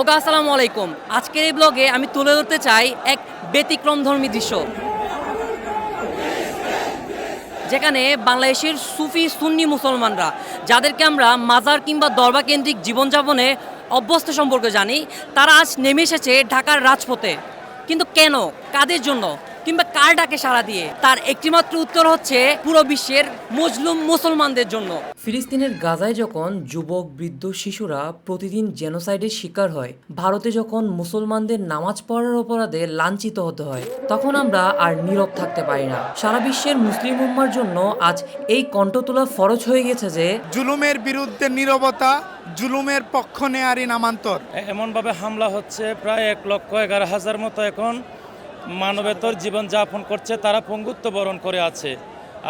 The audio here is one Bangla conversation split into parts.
ওগা, আসসালামু আলাইকুম। আজকের এই ব্লগে আমি তুলে ধরতে চাই এক ব্যতিক্রমধর্মী দৃশ্য। যেখানে বাংলাদেশের সুফি, সুন্নি মুসলমানরা, যাদেরকে আমরা মাজার কিংবা দরবার কেন্দ্রিক জীবনযাপনে অভ্যস্ত সম্পর্কে জানি, তারা আজ নেমে এসেছে ঢাকার রাজপথে। কিন্তু কেন? কাদের জন্য? কিংবা কার ডাকে সাড়া দিয়ে? তার একটিমাত্র উত্তর হচ্ছে পুরো বিশ্বের মজলুম মুসলমানদের জন্য। ফিলিস্তিনের গাজায় যখন যুবক বৃদ্ধ শিশুরা প্রতিদিন জেনোসাইডের শিকার হয় ভারতে যখন মুসলমানদের নামাজ পড়ার অপরাধে লাঞ্ছিত হতে হয় তখন আমরা আর নীরব থাকতে পারি না। সারা বিশ্বের মুসলিম উম্মার জন্য আজ এই কণ্ঠ তোলা ফরজ হয়ে গেছে যে জুলুমের বিরুদ্ধে নীরবতা জুলুমের পক্ষ নেয়ারই নামান্তর। এমনভাবে হামলা হচ্ছে প্রায় এক লক্ষ এগারো হাজার মতো এখন। মানবেতর জীবন যাপন করছে, তারা পঙ্গুত্ব বরণ করে আছে।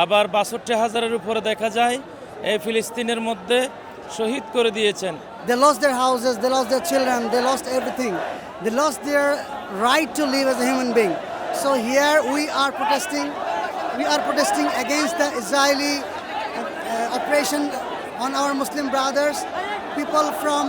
আবার বাষট্টি হাজারের উপরে দেখা যায়, এই ফিলিস্তিনের মধ্যে শহীদ করে দিয়েছেন। They lost their houses they lost their children they lost everything they lost their right to live as a so here we are protesting we are protesting against the Israeli operation on our Muslim brothers people from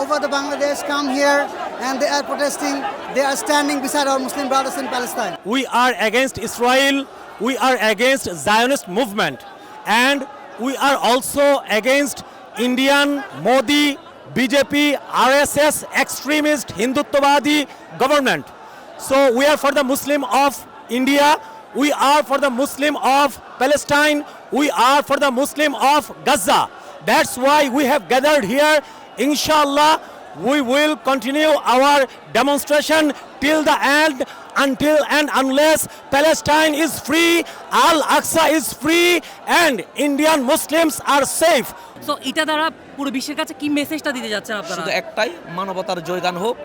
over the Bangladesh come here and they are protesting. They are standing beside our Muslim brothers in Palestine. we are against Israel, we are against Zionist movement, and we are also against Indian Modi, BJP, RSS, extremist Hinduttvadi government. So we are for the Muslim of India, we are for the Muslim of Palestine, we are for the Muslim of Gaza. That's why we have gathered here. Inshallah, we will continue our demonstration till the end until and unless Palestine is free, Al Aqsa is free, and Indian Muslims are safe. তো এটা দ্বারা পুরো বিশ্বের কাছে কি মেসেজটা দিতে যাচ্ছেন আপনারা শুধু একটাই মানবতার জয়গান হোক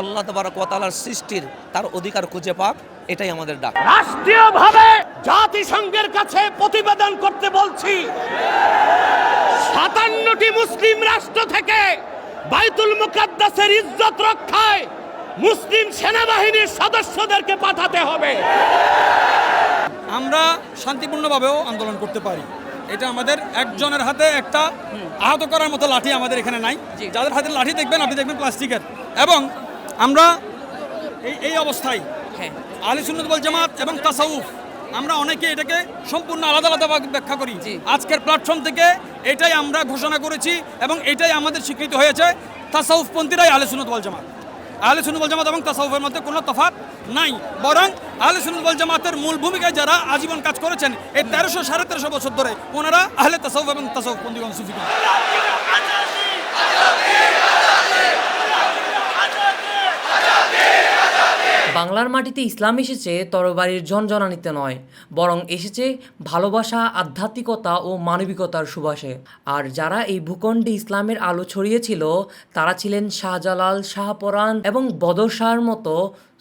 আল্লাহ তবারক ওয়া তাআলার সৃষ্টির তার অধিকার খুঁজে পাক এটাই আমাদের ডাক রাষ্ট্রীয়ভাবে জাতিসংঘের কাছে প্রতিবেদন করতে বলছি সাতান্নটি মুসলিম রাষ্ট্র থেকে বাইতুল মুকাদ্দাসের ইজ্জত রক্ষায় মুসলিম সেনাবাহিনীর সদস্যদেরকে পাঠাতে হবে। আমরা শান্তিপূর্ণভাবেও আন্দোলন করতে পারি। এটা আমাদের একজনের হাতে একটা আহত করার মতো লাঠি আমাদের এখানে নাই। যাদের হাতে লাঠি দেখবেন আপনি দেখবেন প্লাস্টিকের। এবং আমরা এই এই অবস্থায় হ্যাঁ। আলী বল জামাত এবং তাসাউফ আমরা অনেকে এটাকে সম্পূর্ণ আলাদা আলাদা ব্যাখ্যা করি। আজকের প্ল্যাটফর্ম থেকে এটাই আমরা ঘোষণা করেছি এবং এটাই আমাদের স্বীকৃতি হয়েছে তাসাউফপন্থীরাই আলী সুন্নত বল জামাত। আহলে সুন্নত ওয়াল জামাত এবং তাসাউফের মধ্যে কোনো তফাৎ নাই। বরং আহলে জামাতের মূল ভূমিকায় যারা আজীবন কাজ করেছেন এই তেরোশো সাড়ে তেরোশো বছর ধরে ওনারা আহলে তাসাউফ এবং তাসাউফ পন্থীগণ সুফিগণ বাংলার মাটিতে ইসলাম এসেছে তরবারির জনজনানিতে নয়, বরং এসেছে ভালোবাসা, আধ্যাত্মিকতা ও মানবিকতার সুবাসে। আর যারা এই ভূখণ্ডে ইসলামের আলো ছড়িয়েছিল, তারা ছিলেন শাহজালাল, শাহপরাণ এবং বদর শাহর মতো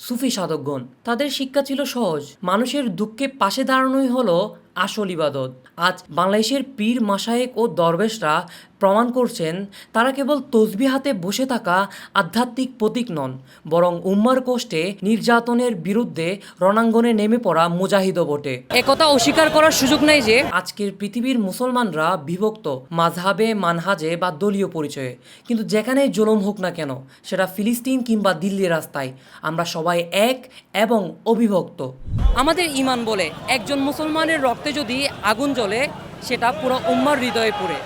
সুফি সাধকগণ। তাদের শিক্ষা ছিল সহজ। মানুষের দুঃখে পাশে দাঁড়ানোই হলো আসল ইবাদত। আজ বাংলাদেশের পীর মাসায়েক ও দরবেশরা প্রমাণ করছেন তারা কেবল তসবি হাতে বসে থাকা আধ্যাত্মিক প্রতীক নন বরং উম্মার কষ্টে নির্যাতনের বিরুদ্ধে রণাঙ্গনে নেমে পড়া মুজাহিদও বটে। একথা অস্বীকার করার সুযোগ নেই যে আজকের পৃথিবীর মুসলমানরা বিভক্ত মাঝহাবে মানহাজে বা দলীয় পরিচয়ে। কিন্তু যেখানেই জুলুম হোক না কেন সেটা ফিলিস্তিন কিংবা দিল্লির রাস্তায়। আমরা সবাই এক এবং অবিভক্ত। আমাদের ইমান বলে একজন মুসলমানের রক্তে যদি আগুন জ্বলে সেটা পুরো উম্মার হৃদয়ে পুড়ে।